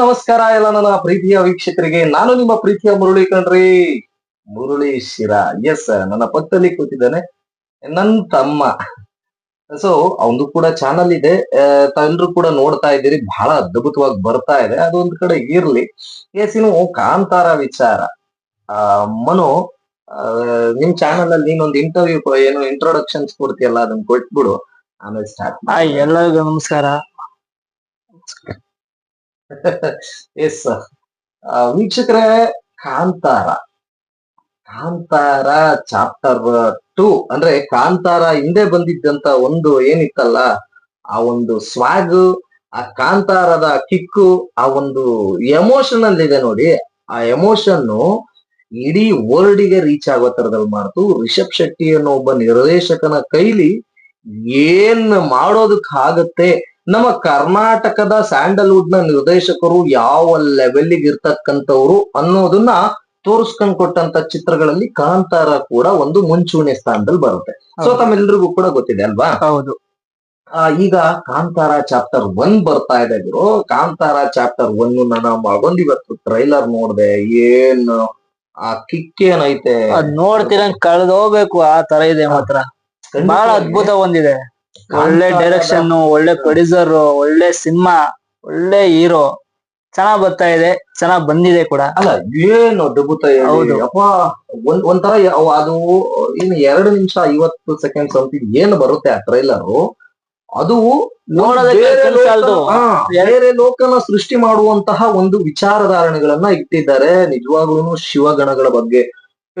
ನಮಸ್ಕಾರ ಎಲ್ಲ ನನ್ನ ಪ್ರೀತಿಯ ವೀಕ್ಷಕರಿಗೆ. ನಾನು ನಿಮ್ಮ ಪ್ರೀತಿಯ ಮುರುಳಿ ಕಣ್ರಿ. ಮುರುಳಿ ಶಿರ. ಎಸ್ ನನ್ನ ಪಕ್ಕದಲ್ಲಿ ಕೂತಿದ್ದಾನೆ. ನನ್ ತಮ್ಮ. ಸೊ ಅವನು ಕೂಡ ಚಾನಲ್ ಇದೆ. ತಾವೆಲ್ಲರೂ ಕೂಡ ನೋಡ್ತಾ ಇದ್ದೀರಿ. ಬಹಳ ಅದ್ಭುತವಾಗಿ ಬರ್ತಾ ಇದೆ. ಅದೊಂದ್ ಕಡೆ ಇರ್ಲಿ. ಎಸ್ ಕಾಂತಾರ ವಿಚಾರ. ಆ, ಮನು ನಿಮ್ ಚಾನಲ್ ಅಲ್ಲಿ ನೀನೊಂದು ಇಂಟರ್ವ್ಯೂ ಏನು ಇಂಟ್ರೊಡಕ್ಷನ್ಸ್ ಕೊಡ್ತೀಯಲ್ಲ ಅದನ್ನ ಕೊಟ್ಬಿಡು. ಆಮೇಲೆ ಸ್ಟಾರ್ಟ್ ಎಲ್ಲರಿಗೂ ನಮಸ್ಕಾರ. ಎಸ್. ವೀಕ್ಷಕರೇ, ಕಾಂತಾರ. ಕಾಂತಾರ ಚಾಪ್ಟರ್ ಟು ಅಂದ್ರೆ ಕಾಂತಾರ ಹಿಂದೆ ಬಂದಿದ್ದಂತ ಒಂದು ಏನಿತ್ತಲ್ಲ, ಆ ಒಂದು ಸ್ವಾಗ್ ಆ ಕಾಂತಾರದ ಕಿಕ್ಕು ಆ ಒಂದು ಎಮೋಷನ್ ಅಲ್ಲಿ ಇದೆ ನೋಡಿ. ಆ ಎಮೋಷನ್ ಇಡೀ ವರ್ಲ್ಡ್ಗೆ ರೀಚ್ ಆಗೋ ತರದಲ್ಲಿ ಮಾಡ್ತು. ರಿಷಬ್ ಶೆಟ್ಟಿ ಅನ್ನೋ ಒಬ್ಬ ನಿರ್ದೇಶಕನ ಕೈಲಿ ಏನ್ ಮಾಡೋದಕ್ಕಾಗತ್ತೆ ನಮ್ಮ ಕರ್ನಾಟಕದ ಸ್ಯಾಂಡಲ್ವುಡ್ನ ನಿರ್ದೇಶಕರು ಯಾವ ಲೆವೆಲ್ ಇರ್ತಕ್ಕಂಥವ್ರು ಅನ್ನೋದನ್ನ ತೋರಿಸ್ಕೊಂಡ್ ಕೊಟ್ಟಂತ ಚಿತ್ರಗಳಲ್ಲಿ ಕಾಂತಾರ ಕೂಡ ಒಂದು ಮುಂಚೂಣಿ ಸ್ಥಾನದಲ್ಲಿ ಬರುತ್ತೆ. ಸೊ. ತಮ್ಮೆಲ್ರಿಗೂ ಕೂಡ ಗೊತ್ತಿದೆ ಅಲ್ವಾ? ಹೌದು. ಆ, ಈಗ ಕಾಂತಾರ ಚಾಪ್ಟರ್ ಒನ್ ಬರ್ತಾ ಇದೆ ಗುರು. ಕಾಂತಾರ ಚಾಪ್ಟರ್ ಒನ್ ನಾನು ಮಗೊಂದ್ ಇವತ್ತು ಟ್ರೈಲರ್ ನೋಡ್ದೆ. ಏನ್ ಆ ಕಿಕ್ ಏನೈತೆ ನೋಡ್ತೀರ ಕಳ್ದೋಗ್ಬೇಕು ಆ ತರ ಇದೆ ಮಾತ್ರ. ಬಹಳ ಅದ್ಭುತ ಒಂದಿದೆ. ಒಳ್ಳೆ ಡೈರೆಕ್ಷನ್ ಒಳ್ಳೆ ಪ್ರೊಡ್ಯೂಸರ್ ಒಳ್ಳೆ ಸಿನಿಮಾ ಒಳ್ಳೆ ಹೀರೋ ಚೆನ್ನಾಗ್ ಬರ್ತಾ ಇದೆ ಚೆನ್ನಾಗ್ ಬಂದಿದೆ ಕೂಡ. ಅಲ್ಲ ಏನು ಡಬ್ಬುತ್ತಾ. ಹೌದು. ಅಪ್ಪ ಒಂದ್ ಒಂಥರ ಯ- ಅದು ಇನ್ನು ಎರಡು ನಿಮಿಷ ಐವತ್ತು ಸೆಕೆಂಡ್ ಸಮಥಿಂಗ್ ಏನು ಬರುತ್ತೆ ಆ ಟ್ರೈಲರ್ ಅದು ನೋಡೋದಕ್ಕೆ ಹಾ, ಬೇರೆ ಲೋಕನ ಸೃಷ್ಟಿ ಮಾಡುವಂತಹ ಒಂದು ವಿಚಾರಧಾರಣೆಗಳನ್ನ ಇಟ್ಟಿದ್ದಾರೆ. ನಿಜವಾಗ್ಲೂ ಶಿವಗಣಗಳ ಬಗ್ಗೆ.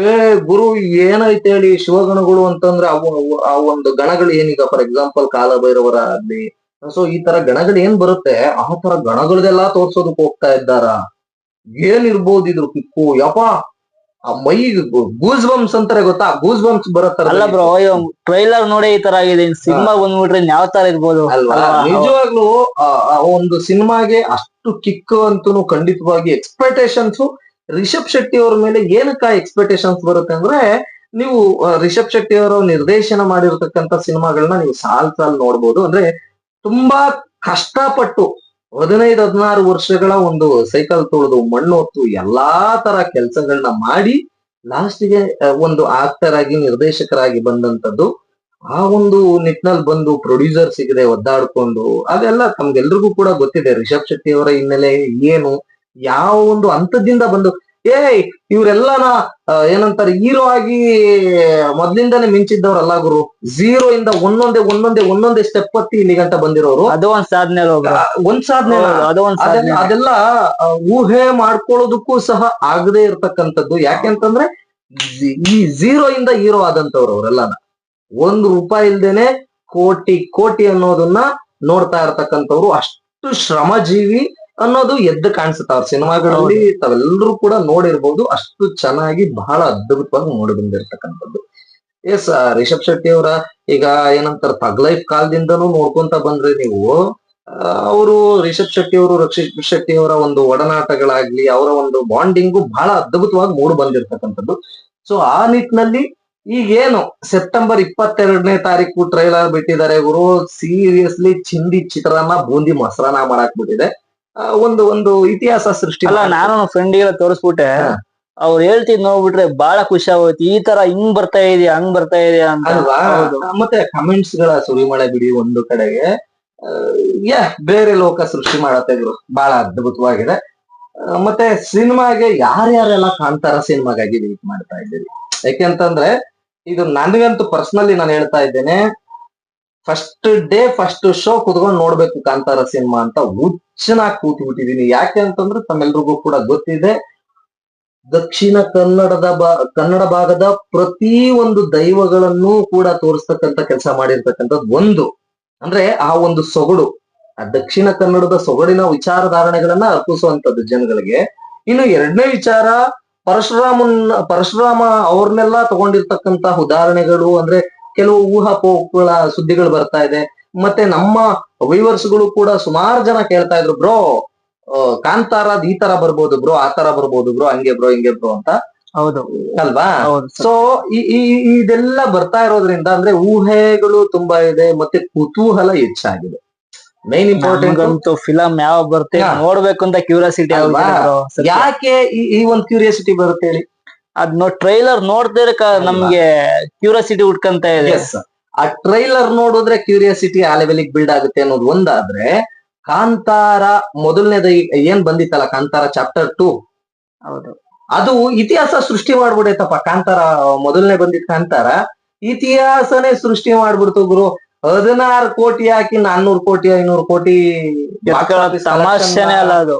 ಏ ಗುರು ಏನೈತೆ ಹೇಳಿ ಶಿವಗಣಗಳು ಅಂತಂದ್ರೆ ಅವು ಆ ಒಂದು ಗಣಗಳು ಏನೀಗ ಫಾರ್ ಎಕ್ಸಾಂಪಲ್ ಕಾಲಭೈರವರ ಆಗ್ಲಿ. ಸೊ ಈ ತರ ಗಣಗಳು ಏನ್ ಬರುತ್ತೆ? ಆ ತರ ಗಣಗಳದೆಲ್ಲ ತೋರ್ಸೋದಕ್ ಹೋಗ್ತಾ ಇದ್ದಾರ? ಏನಿರ್ಬೋದು ಇದ್ರ ಕಿಕ್ಕು? ಯಪ್ಪ! ಆ ಮೈ ಗೂಸ್ ಬಂಪ್ಸ್ ಅಂತಾರೆ ಗೊತ್ತಾ? ಗೂಸ್ ಬಂಪ್ಸ್ ಬರತ್ತಾರ ಅಲ್ಲ ಬ್ರೋ ಟ್ರೈಲರ್ ನೋಡೇ ಈ ತರ ಆಗಿದೆ. ಸಿನಿಮಾ ಬಂದ್ಬಿಟ್ರೆ ಯಾವ ತರ ಇರ್ಬೋದು? ಅಲ್ವಾ? ನಿಜವಾಗ್ಲೂ ಒಂದು ಸಿನಿಮಾಗೆ ಅಷ್ಟು ಕಿಕ್ ಅಂತೂ ಖಂಡಿತವಾಗಿ ಎಕ್ಸ್ಪೆಕ್ಟೇಷನ್ಸ್ ರಿಷಬ್ ಶೆಟ್ಟಿ ಅವ್ರ ಮೇಲೆ ಏನಕ್ಕ ಎಕ್ಸ್ಪೆಕ್ಟೇಷನ್ಸ್ ಬರುತ್ತೆ ಅಂದ್ರೆ ನೀವು ರಿಷಬ್ ಶೆಟ್ಟಿ ಅವರು ನಿರ್ದೇಶನ ಮಾಡಿರ್ತಕ್ಕಂಥ ಸಿನಿಮಾಗಳನ್ನ ನೀವು ಸಾಲ್ ಸಾಲ್ ನೋಡ್ಬೋದು. ಅಂದ್ರೆ ತುಂಬಾ ಕಷ್ಟಪಟ್ಟು ಹದಿನೈದು, ಹದಿನಾರು ವರ್ಷಗಳ ಒಂದು ಸೈಕಲ್ ತೊಳೆದು ಮಣ್ಣು ಹೊತ್ತು ಎಲ್ಲಾ ತರ ಕೆಲಸಗಳನ್ನ ಮಾಡಿ ಲಾಸ್ಟ್ಗೆ ಒಂದು ಆಕ್ಟರ್ ಆಗಿ, ನಿರ್ದೇಶಕರಾಗಿ ಬಂದಂತದ್ದು ಆ ಒಂದು ನಿಟ್ಟಿನಲ್ಲಿ ಬಂದು ಪ್ರೊಡ್ಯೂಸರ್ ಸಿಗದೆ ಒದ್ದಾಡ್ಕೊಂಡು ಅದೆಲ್ಲ ತಮ್ಗೆಲ್ರಿಗೂ ಕೂಡ ಗೊತ್ತಿದೆ. ರಿಷಬ್ ಶೆಟ್ಟಿ ಅವರ ಹಿನ್ನೆಲೆ ಏನು? ಯಾವ ಒಂದು ಹಂತದಿಂದ ಬಂದು ಏಯ್ ಇವ್ರೆಲ್ಲನ ಏನಂತಾರೆ ಹೀರೋ ಆಗಿ ಮೊದ್ಲಿಂದಾನೆ ಮಿಂಚಿದ್ದವ್ರಲ್ಲ ಗುರು. ಝೀರೋ ಇಂದ ಒಂದೊಂದೇ ಒಂದೊಂದೇ ಒಂದೊಂದೇ ಸ್ಟೆಪ್ ಹತ್ತಿ ಇಲ್ಲಿಗಂತ ಬಂದಿರೋರು. ಅದು ಒಂದ್ ಸಾಧನೆ ಒಂದ್ ಸಾಧನೆ ಅದೆಲ್ಲ ಊಹೆ ಮಾಡ್ಕೊಳ್ಳೋದಕ್ಕೂ ಸಹ ಆಗದೆ ಇರ್ತಕ್ಕಂಥದ್ದು. ಯಾಕೆಂತಂದ್ರೆ ಈ ಝೀರೋ ಇಂದ ಹೀರೋ ಆದಂತವ್ರು ಅವರೆಲ್ಲನ. ಒಂದ್ ರೂಪಾಯಿ ಇಲ್ದೇನೆ ಕೋಟಿ ಕೋಟಿ ಅನ್ನೋದನ್ನ ನೋಡ್ತಾ ಇರ್ತಕ್ಕಂಥವ್ರು. ಅಷ್ಟು ಶ್ರಮಜೀವಿ ಅನ್ನೋದು ಎದ್ದು ಕಾಣಿಸುತ್ತೆ. ಅವ್ರ ಸಿನಿಮಾಗಳಲ್ಲಿ ತಾವೆಲ್ಲರೂ ಕೂಡ ನೋಡಿರ್ಬೋದು. ಅಷ್ಟು ಚೆನ್ನಾಗಿ ಬಹಳ ಅದ್ಭುತವಾಗಿ ನೋಡಿ ಬಂದಿರ್ತಕ್ಕಂಥದ್ದು. ಎಸ್ ರಿಷಬ್ ಶೆಟ್ಟಿ ಅವರ ಈಗ ಏನಂತಾರ ತಗ್ ಲೈಫ್ ಕಾಲದಿಂದನೂ ನೋಡ್ಕೊಂತ ಬಂದ್ರೆ ನೀವು ಅವರು ರಿಷಬ್ ಶೆಟ್ಟಿ ಅವರು ರಕ್ಷಿತ್ ಶೆಟ್ಟಿ ಅವರ ಒಂದು ಒಡನಾಟಗಳಾಗ್ಲಿ ಅವರ ಒಂದು ಬಾಂಡಿಂಗು ಬಹಳ ಅದ್ಭುತವಾಗಿ ಮೂಡ್ ಬಂದಿರ್ತಕ್ಕಂಥದ್ದು. ಸೊ ಆ ನಿಟ್ಟಿನಲ್ಲಿ ಈಗೇನು ಸೆಪ್ಟೆಂಬರ್ ಇಪ್ಪತ್ತೆರಡನೇ ತಾರೀಕು ಟ್ರೈಲರ್ ಬಿಟ್ಟಿದ್ದಾರೆ ಇವರು ಸೀರಿಯಸ್ಲಿ ಚಿಂದಿ ಚಿತ್ರಾನ್ನ ಬೂಂದಿ ಮೊಸರನ್ನ ಮಾಡಾಕ್ ಬಿಟ್ಟಿದೆ ಆ, ಒಂದು ಒಂದು ಇತಿಹಾಸ ಸೃಷ್ಟಿ ಅಲ್ಲ ನಾನು ನಾನು ಎಲ್ಲ ತೋರಿಸ್ಬಿಟ್ಟೆ. ಅವ್ರು ಹೇಳ್ತಿದ್ ನೋಡ್ಬಿಟ್ರೆ ಬಹಳ ಖುಷಿ ಆಗೋಯ್ತು ಈ ತರ ಹಿಂಗ್ ಬರ್ತಾ ಇದೆಯಾ ಹಂಗ್ ಬರ್ತಾ ಇದೆಯಾ ಅಂತ. ಅಲ್ವಾ? ಮತ್ತೆ ಕಮೆಂಟ್ಸ್ಗಳ ಸುರಿಮಳೆ ಬಿಡಿ ಒಂದು ಕಡೆಗೆ. ಯಾ ಬೇರೆ ಲೋಕ ಸೃಷ್ಟಿ ಮಾಡತ್ತೆ ಇದ್ರು ಬಹಳ ಅದ್ಭುತವಾಗಿದೆ. ಮತ್ತೆ ಸಿನಿಮಾಗೆ ಯಾರ್ಯಾರೆಲ್ಲ ಕಾಂತಾರ ಸಿನಿಮಾಗಾಗಿ ವೇಟ್ ಮಾಡ್ತಾ ಇದ್ದೀರಿ? ಯಾಕೆಂತಂದ್ರೆ ಇದು ನನಗಂತೂ ಪರ್ಸನಲಿ ನಾನು ಹೇಳ್ತಾ ಇದ್ದೇನೆ ಫಸ್ಟ್ ಡೇ ಫಸ್ಟ್ ಶೋ ಕುತ್ಕೊಂಡು ನೋಡ್ಬೇಕು ಕಾಂತಾರ ಸಿನಿಮಾ ಅಂತ ಹುಚ್ಚನಾಗಿ ಕೂತು ಬಿಟ್ಟಿದೀನಿ ಯಾಕೆ ಅಂತಂದ್ರೆ ತಮ್ಮೆಲ್ರಿಗೂ ಕೂಡ ಗೊತ್ತಿದೆ, ದಕ್ಷಿಣ ಕನ್ನಡದ ಕನ್ನಡ ಭಾಗದ ಪ್ರತಿ ಒಂದು ದೈವಗಳನ್ನು ಕೂಡ ತೋರಿಸ್ತಕ್ಕಂತ ಕೆಲಸ ಮಾಡಿರ್ತಕ್ಕಂಥದ್ದು ಒಂದು, ಅಂದ್ರೆ ಆ ಒಂದು ಸೊಗಡು, ಆ ದಕ್ಷಿಣ ಕನ್ನಡದ ಸೊಗಡಿನ ವಿಚಾರಧಾರಣೆಗಳನ್ನ ಅರ್ಪಿಸುವಂತದ್ದು ಜನಗಳಿಗೆ. ಇನ್ನು ಎರಡನೇ ವಿಚಾರ, ಪರಶುರಾಮನ್, ಪರಶುರಾಮ ಅವ್ರನ್ನೆಲ್ಲ ತಗೊಂಡಿರ್ತಕ್ಕಂತ ಉದಾಹರಣೆಗಳು, ಅಂದ್ರೆ ಕೆಲವು ಊಹಾಪೋಹಗಳ ಸುದ್ದಿಗಳು ಬರ್ತಾ ಇದೆ. ಮತ್ತೆ ನಮ್ಮ ವೈವರ್ಸ್ಗಳು ಕೂಡ ಸುಮಾರು ಜನ ಕೇಳ್ತಾ ಇದ್ರು ಬ್ರೋ ಕಾಂತಾರದ್ ಈ ತರ ಬರ್ಬೋದು ಬ್ರೋ ಆ ತರ ಬರ್ಬೋದು ಬ್ರೋ ಹಂಗೆ ಬ್ರೋ ಹಿಂಗೆ ಬ್ರೋ ಅಂತ. ಹೌದು. ಅಲ್ವಾ? ಸೊ ಇದೆಲ್ಲ ಬರ್ತಾ ಇರೋದ್ರಿಂದ ಅಂದ್ರೆ ಊಹೆಗಳು ತುಂಬಾ ಇದೆ ಮತ್ತೆ ಕುತೂಹಲ ಹೆಚ್ಚಾಗಿದೆ. ಮೇನ್ ಇಂಪಾರ್ಟೆಂಟ್ ಅಂತೂ ಫಿಲಂ ಯಾವ ಬರುತ್ತೆ. ನೋಡ್ಬೇಕು ಅಂತ ಕ್ಯೂರಿಯಾಸಿಟಿ ಅಲ್ವಾ? ಯಾಕೆ ಈ- ಒಂದ್ ಕ್ಯೂರಿಯಾಸಿಟಿ ಬರುತ್ತೆ ಹೇಳಿ? ಅದ್ ನೋ ಟ್ರೈಲರ್ ನೋಡ್ತಿದ್ರೆ ಕ- ನಮ್ಗೆ ಕ್ಯೂರಿಯಾಸಿಟಿ ಹುಡ್ಕಂತ ಇದೆ. ಆ ಟ್ರೈಲರ್ ನೋಡಿದ್ರೆ ಕ್ಯೂರಿಯಾಸಿಟಿ ಆ ಲೆವೆಲಿಗೆ ಬಿಲ್ಡ್ ಆಗುತ್ತೆ ಅನ್ನೋದು ಒಂದಾದ್ರೆ ಕಾಂತಾರ ಮೊದಲನೇದ ಏನ್ ಬಂದಿತ್ತಲ್ಲ ಕಾಂತಾರ ಚಾಪ್ಟರ್ ಟು ಹೌದು. ಅದು ಇತಿಹಾಸ ಸೃಷ್ಟಿ ಮಾಡ್ಬಿಡೈತಪ್ಪ ಕಾಂತಾರ ಮೊದಲನೇ ಬಂದಿದ್ ಕಾಂತಾರ. ಇತಿಹಾಸನೇ ಸೃಷ್ಟಿ ಮಾಡ್ಬಿಡ್ತು ಗುರು. ಹದಿನಾರು ಕೋಟಿ ಹಾಕಿ ನಾನ್ನೂರು ಕೋಟಿ ಐನೂರು ಕೋಟಿ ತಮಾಷೆನೆ ಅಲ್ಲ ಅದು.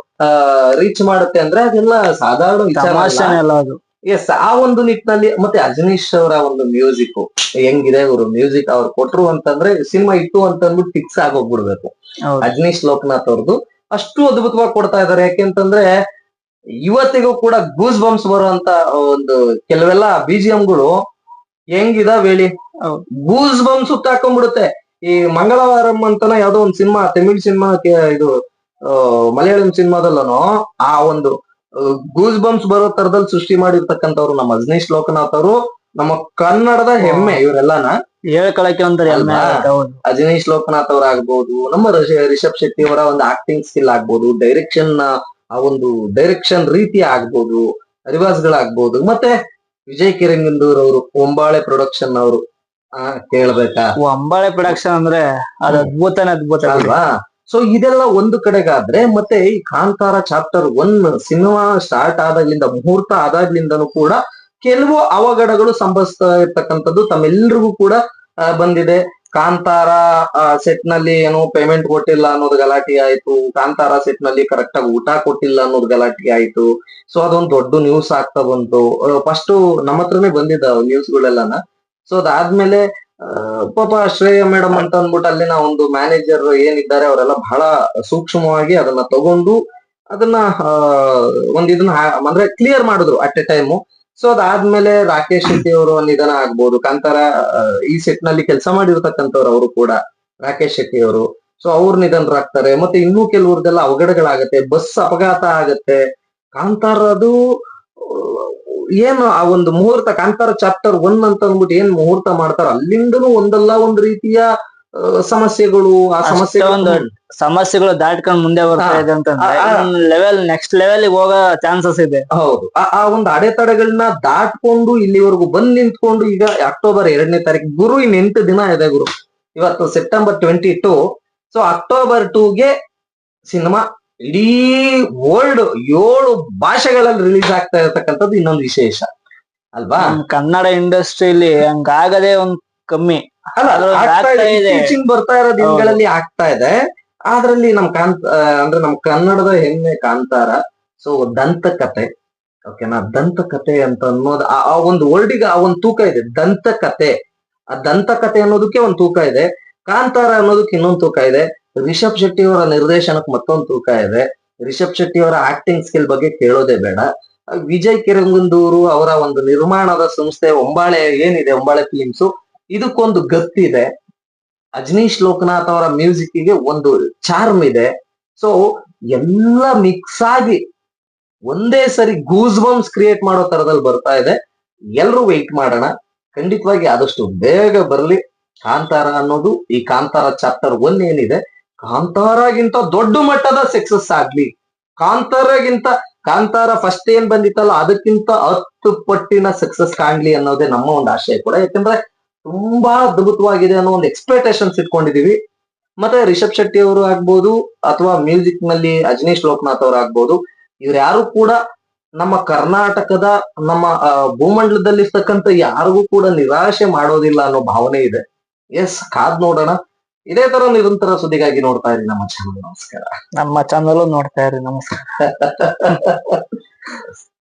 ರೀಚ್ ಮಾಡುತ್ತೆ ಅಂದ್ರೆ ಅದೆಲ್ಲ ಸಾಧಾರಣ ತಮಾಷೆನೆ ಅಲ್ಲ ಅದು. ಎಸ್ ಆ ಒಂದು ನಿಟ್ಟಿನಲ್ಲಿ ಮತ್ತೆ ಅಜನೀಶ್ ಅವರ ಒಂದು ಮ್ಯೂಸಿಕ್ ಹೆಂಗಿದೆ ಅವರು ಮ್ಯೂಸಿಕ್ ಅವ್ರು ಕೊಟ್ರು ಅಂತಂದ್ರೆ ಸಿನಿಮಾ ಇತ್ತು ಅಂತ ಅಂದ್ಬಿಟ್ಟು ಫಿಕ್ಸ್ ಆಗೋಗ್ಬಿಡ್ಬೇಕು ಅಜನೀಶ್ ಲೋಕನಾಥ್ ಅವ್ರದ್ದು ಅಷ್ಟು ಅದ್ಭುತವಾಗಿ ಕೊಡ್ತಾ ಇದಾರೆ ಯಾಕೆಂತಂದ್ರೆ ಇವತ್ತಿಗೂ ಕೂಡ ಗೂಸ್ ಬಂಪ್ಸ್ ಬರುವಂತ ಒಂದು ಕೆಲವೆಲ್ಲ ಬಿಜಿಎಂಗಳು ಹೆಂಗಿದಾವ್ ಹೇಳಿ? ವೇಳಿ ಗೂಸ್ ಬಂಪ್ಸ್ ಹಾಕೊಂಡ್ಬಿಡುತ್ತೆ ಈ ಮಂಗಳವಾರಂ ಅಂತನ ಯಾವ್ದೋ ಒಂದ್ ಸಿನಿಮಾ ತಮಿಳ್ ಸಿನಿಮಾ ಇದು ಮಲಯಾಳಂ ಸಿನಿಮಾದಲ್ಲೂ ಆ ಒಂದು ಗೂಸ್ ಬಂಪ್ಸ್ ಬರೋ ತರದಲ್ಲಿ ಸೃಷ್ಟಿ ಮಾಡಿರ್ತಕ್ಕಂಥವ್ರು ನಮ್ಮ ಅಜನೀಶ್ ಲೋಕನಾಥ್ ಅವರು ನಮ್ಮ ಕನ್ನಡದ ಹೆಮ್ಮೆ ಇವರೆಲ್ಲಾನ? ಹೇಳ್ಕೊಳಕ್ಕೆ ಒಂಥರ ಹೆಮ್ಮೆ ಅಜನೀಶ್ ಲೋಕನಾಥ್ ಅವರಾಗ್ಬೋದು ನಮ್ಮ ರಿಷ- ರಿಷಬ್ ಶೆಟ್ಟಿ ಅವರ ಒಂದು ಆಕ್ಟಿಂಗ್ ಸ್ಕಿಲ್ ಆಗ್ಬೋದು ಡೈರೆಕ್ಷನ್ ಆ ಒಂದು ಡೈರೆಕ್ಷನ್ ರೀತಿ ಆಗ್ಬೋದು ರಿವಾಜ್ಗಳಾಗ್ಬೋದು ಮತ್ತೆ ವಿಜಯ್ ಕಿರಂಗಂದೂರ್ ಅವರು ಒಂಬಾಳೆ ಪ್ರೊಡಕ್ಷನ್ ಅವರು ಕೇಳ್ಬೇಕಾ? ಓ, ಅಂಬಾಳೆ ಪ್ರೊಡಕ್ಷನ್ ಅಂದ್ರೆ ಅದು. ಅದ್ಭುತನೇ ಅದ್ಭುತ ಅಲ್ವಾ? ಸೊ ಇದೆಲ್ಲ ಒಂದು ಕಡೆಗಾದ್ರೆ ಮತ್ತೆ ಈ Kantara chapter one cinema start ಆದಾಗ್ಲಿಂದ, ಮುಹೂರ್ತ ಆದಾಗ್ಲಿಂದನೂ ಕೂಡ ಕೆಲವು ಅವಘಡಗಳು ಸಂಭವಿಸ್ತಾ ಇರ್ತಕ್ಕಂಥದ್ದು ತಮ್ಮೆಲ್ರಿಗೂ ಕೂಡ ಬಂದಿದೆ. ಕಾಂತಾರ ಸೆಟ್ನಲ್ಲಿ ಏನು ಪೇಮೆಂಟ್ ಕೊಟ್ಟಿಲ್ಲ ಅನ್ನೋದು ಗಲಾಟೆ ಆಯ್ತು. ಕಾಂತಾರ ಸೆಟ್ನಲ್ಲಿ ಕರೆಕ್ಟ್ ಆಗಿ ಊಟ ಕೊಟ್ಟಿಲ್ಲ ಅನ್ನೋದು ಗಲಾಟೆ ಆಯ್ತು. ಸೊ ಅದೊಂದು ದೊಡ್ಡ ನ್ಯೂಸ್ ಆಗ್ತಾ ಬಂತು. ಫಸ್ಟ್ ನಮ್ಮ ಹತ್ರನೇ ಬಂದಿದ್ದ ನ್ಯೂಸ್ ಗಳೆಲ್ಲನ. ಸೊ ಅದಾದ್ಮೇಲೆ ಪಾಪ ಶ್ರೇಯ ಮೇಡಮ್ ಅಂತ ಅಂದ್ಬಿಟ್ಟು ಅಲ್ಲಿನ ಒಂದು ಮ್ಯಾನೇಜರ್ ಏನಿದ್ದಾರೆ ಅವರೆಲ್ಲ ಬಹಳ ಸೂಕ್ಷ್ಮವಾಗಿ ಅದನ್ನ ತಗೊಂಡು ಅದನ್ನ ಒಂದ್ ಇದನ್ನ ಅಂದ್ರೆ ಕ್ಲಿಯರ್ ಮಾಡಿದ್ರು ಅಟ್ ಎ ಟೈಮು ಸೊ ಅದಾದ್ಮೇಲೆ ರಾಕೇಶ್ ಶೆಟ್ಟಿ ಅವರು ನಿಧನ ಆಗ್ಬೋದು. ಕಾಂತಾರ ಈ ಸೆಟ್ನಲ್ಲಿ ಕೆಲಸ ಮಾಡಿರ್ತಕ್ಕಂಥವ್ರು ಅವರು ಕೂಡ ರಾಕೇಶ್ ಶೆಟ್ಟಿ ಅವರು. ಸೊ ಅವ್ರು ನಿಧನರಾಗ್ತಾರೆ. ಮತ್ತೆ ಇನ್ನೂ ಕೆಲವ್ರದೆಲ್ಲ ಅವಘಡಗಳಾಗತ್ತೆ ಬಸ್ ಅಪಘಾತ ಆಗತ್ತೆ. ಕಾಂತಾರ ಅದು ಆ, ಏನು ಆ ಒಂದು ಮುಹೂರ್ತ ಕಾಂತಾರ ಚಾಪ್ಟರ್ ಒನ್ ಅಂತ ಅಂದ್ಬಿಟ್ಟು ಏನ್ ಮುಹೂರ್ತ ಮಾಡ್ತಾರ? ಅಲ್ಲಿಂದನು ಒಂದಲ್ಲ ಒಂದ್ ರೀತಿಯ ಸಮಸ್ಯೆಗಳು ಆ ಸಮಸ್ಯೆ ಸಮಸ್ಯೆಗಳು ದಾಟ್ಕೊಂಡ್ ಮುಂದೆ ಬರ್ತಾ ಇದೆ ಆ. ಲೆವೆಲ್ ನೆಕ್ಸ್ಟ್ ಲೆವೆಲ್ ಹೋಗೋ ಚಾನ್ಸಸ್ ಇದೆ. ಹೌದು. ಆ- ಆ ಒಂದು ಅಡೆತಡೆಗಳನ್ನ ದಾಟ್ಕೊಂಡು ಇಲ್ಲಿವರೆಗೂ ಬಂದ್ ನಿಂತ್ಕೊಂಡು ಈಗ ಅಕ್ಟೋಬರ್ ಎರಡನೇ ತಾರೀಕು ಗುರು ಇನ್ ಎಂಟು ದಿನ ಇದೆ ಗುರು. ಇವತ್ತು September twenty two so October ಟೂಗೆ cinema ಇಡೀ ವರ್ಲ್ಡ್ ಏಳು ಭಾಷೆಗಳಲ್ಲಿ ರಿಲೀಸ್ ಆಗ್ತಾ ಇರತಕ್ಕಂಥದ್ದು ಇನ್ನೊಂದು ವಿಶೇಷ. ಅಲ್ವಾ? ಕನ್ನಡ ಇಂಡಸ್ಟ್ರಿಯಲ್ಲಿ ಹಂಗಾಗದೆ ಒಂದ್ ಕಮ್ಮಿ. ಟೀಚಿಂಗ್. ಬರ್ತಾ ಇರೋ ದಿನಗಳಲ್ಲಿ ಆಗ್ತಾ ಇದೆ. ಅದ್ರಲ್ಲಿ ನಮ್ ಕಾಂತ ಅಂದ್ರೆ ನಮ್ ಕನ್ನಡದ ಹೆಮ್ಮೆ ಕಾಂತಾರ. ಸೊ ದಂತಕತೆ. ಓಕೆನಾ ದಂತಕತೆ ಅಂತ ಅನ್ನೋದು ಆ ಒಂದು ವರ್ಡಿಗೆ ಆ ಒಂದು ತೂಕ ಇದೆ. ದಂತಕತೆ. ಆ ದಂತಕತೆ ಅನ್ನೋದಕ್ಕೆ ಒಂದು ತೂಕ ಇದೆ. ಕಾಂತಾರ ಅನ್ನೋದಕ್ಕೆ ಇನ್ನೊಂದು ತೂಕ ಇದೆ. ರಿಷಬ್ ಶೆಟ್ಟಿ ಅವರ ನಿರ್ದೇಶನಕ್ಕೆ ಮತ್ತೊಂದು ತೂಕ ಇದೆ. ರಿಷಬ್ ಶೆಟ್ಟಿ ಅವರ ಆಕ್ಟಿಂಗ್ ಸ್ಕಿಲ್ ಬಗ್ಗೆ ಕೇಳೋದೇ ಬೇಡ. ವಿಜಯ್ ಕಿರಂಗಂದೂರು ಅವರ ಒಂದು ನಿರ್ಮಾಣದ ಸಂಸ್ಥೆ ಒಂಬಾಳೆ ಏನಿದೆ, ಒಂಬಾಳೆ ಫಿಲಿಮ್ಸ್ ಇದಕ್ಕೊಂದು ಗತ್ತಿದೆ. ಅಜನೀಶ್ ಲೋಕನಾಥ್ ಅವರ ಮ್ಯೂಸಿಕ್ಗೆ ಒಂದು ಚಾರ್ಮ್ ಇದೆ. ಸೊ ಎಲ್ಲ ಮಿಕ್ಸ್ ಆಗಿ ಒಂದೇ ಸರಿ ಗೂಸ್ ಬಾಂಬ್ಸ್ ಕ್ರಿಯೇಟ್ ಮಾಡೋ ತರದಲ್ಲಿ ಬರ್ತಾ ಇದೆ. ಎಲ್ರು ವೆಯ್ಟ್ ಮಾಡೋಣ. ಖಂಡಿತವಾಗಿ ಆದಷ್ಟು ಬೇಗ ಬರಲಿ. ಕಾಂತಾರ ಅನ್ನೋದು ಈ ಕಾಂತಾರ ಚಾಪ್ಟರ್ ಒನ್ ಏನಿದೆ. ಕಾಂತಾರಗಿಂತ ದೊಡ್ಡ ಮಟ್ಟದ ಸಕ್ಸಸ್ ಆಗ್ಲಿ. ಕಾಂತಾರಗಿಂತ, ಕಾಂತಾರ ಫಸ್ಟ್ ಏನ್ ಬಂದಿತ್ತಲ್ಲ, ಅದಕ್ಕಿಂತ ಹತ್ತು ಪಟ್ಟಿನ ಸಕ್ಸಸ್ ಕಾಣ್ಲಿ ಅನ್ನೋದೇ ನಮ್ಮ ಒಂದು ಆಶಯ ಕೂಡ. ಯಾಕಂದ್ರೆ ತುಂಬಾ ಅದ್ಭುತವಾಗಿದೆ ಅನ್ನೋ ಒಂದು ಎಕ್ಸ್ಪೆಕ್ಟೇಷನ್ಸ್ ಇಟ್ಕೊಂಡಿದೀವಿ. ಮತ್ತೆ ರಿಷಬ್ ಶೆಟ್ಟಿ ಅವರು ಆಗ್ಬೋದು, ಅಥವಾ ಮ್ಯೂಸಿಕ್ನಲ್ಲಿ ಅಜನೀಶ್ ಲೋಕನಾಥ್ ಅವರು ಆಗ್ಬೋದು, ಇವ್ರು ಯಾರು ಕೂಡ ನಮ್ಮ ಕರ್ನಾಟಕದ, ನಮ್ಮ ಭೂಮಂಡಲದಲ್ಲಿರ್ತಕ್ಕಂಥ ಯಾರಿಗೂ ಕೂಡ ನಿರಾಶೆ ಮಾಡೋದಿಲ್ಲ ಅನ್ನೋ ಭಾವನೆ ಇದೆ. ಎಸ್ ಕಾದ್ ನೋಡೋಣ. ಇದೇ ತರ ನಿರಂತರ ಸುದ್ದಿಗಾಗಿ ನೋಡ್ತಾ ಇರಿ ನಮ್ಮ ಚಾನಲ್ ನಮಸ್ಕಾರ. ನಮ್ಮ ಚಾನಲ್ ನೋಡ್ತಾ ಇರಿ ನಮಸ್ಕಾರ.